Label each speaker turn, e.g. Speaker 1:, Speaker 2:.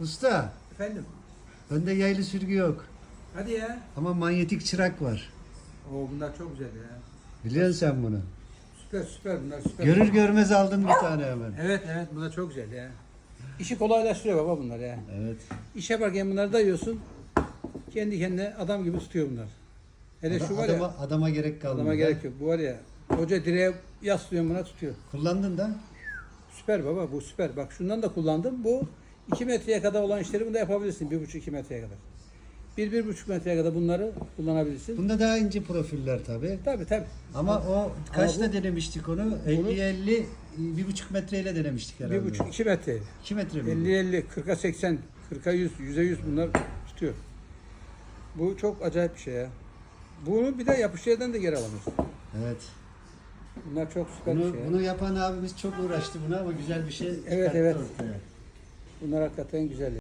Speaker 1: Usta,
Speaker 2: Efendim?
Speaker 1: bende yaylı sürgü yok.
Speaker 2: Hadi ya.
Speaker 1: Ama manyetik çırak var.
Speaker 2: Oo bunlar çok güzel ya.
Speaker 1: Biliyorsun sen bunu.
Speaker 2: Süper süper bunlar süper.
Speaker 1: Görür görmez aldın bir tane hemen.
Speaker 2: Evet evet bunlar çok güzel ya. İşi kolaylaştırıyor baba bunlar ya.
Speaker 1: Evet.
Speaker 2: İş yaparken bunları dayıyorsun. Kendi kendine adam gibi tutuyor bunlar. Hele şu var
Speaker 1: adama,
Speaker 2: ya.
Speaker 1: adama gerek kalmadı.
Speaker 2: Adama gerek yok. Bu var ya. Koca direğe yaslıyorsun buna tutuyor.
Speaker 1: Kullandın da.
Speaker 2: Süper baba bu süper. Bak şundan da kullandım. Bu 2 metreye kadar olan işleri bunda yapabilirsin. 1,5-2 metreye kadar. 1-1,5 metreye kadar bunları kullanabilirsin.
Speaker 1: Bunda daha ince profiller tabi.
Speaker 2: Tabii tabii.
Speaker 1: Ama o kaçta
Speaker 2: bu-
Speaker 1: denemiştik onu? 50-50 bir buçuk metreyle denemiştik herhalde.
Speaker 2: 1,5-2 metre.
Speaker 1: 2 metre mi?
Speaker 2: 50-50, 40'a 80, 40'a 100, 100'e 100 bunlar tutuyor. Bu çok acayip bir şey ya. Bunu bir de yapış yerden de geri alamıyorsun.
Speaker 1: Evet.
Speaker 2: Bunlar çok süper
Speaker 1: Bunu,
Speaker 2: bir şey ya.
Speaker 1: bunu yapan abimiz çok uğraştı buna ama güzel bir şey çıkarttı
Speaker 2: evet.
Speaker 1: ortaya.
Speaker 2: Bunlar hakikaten güzel.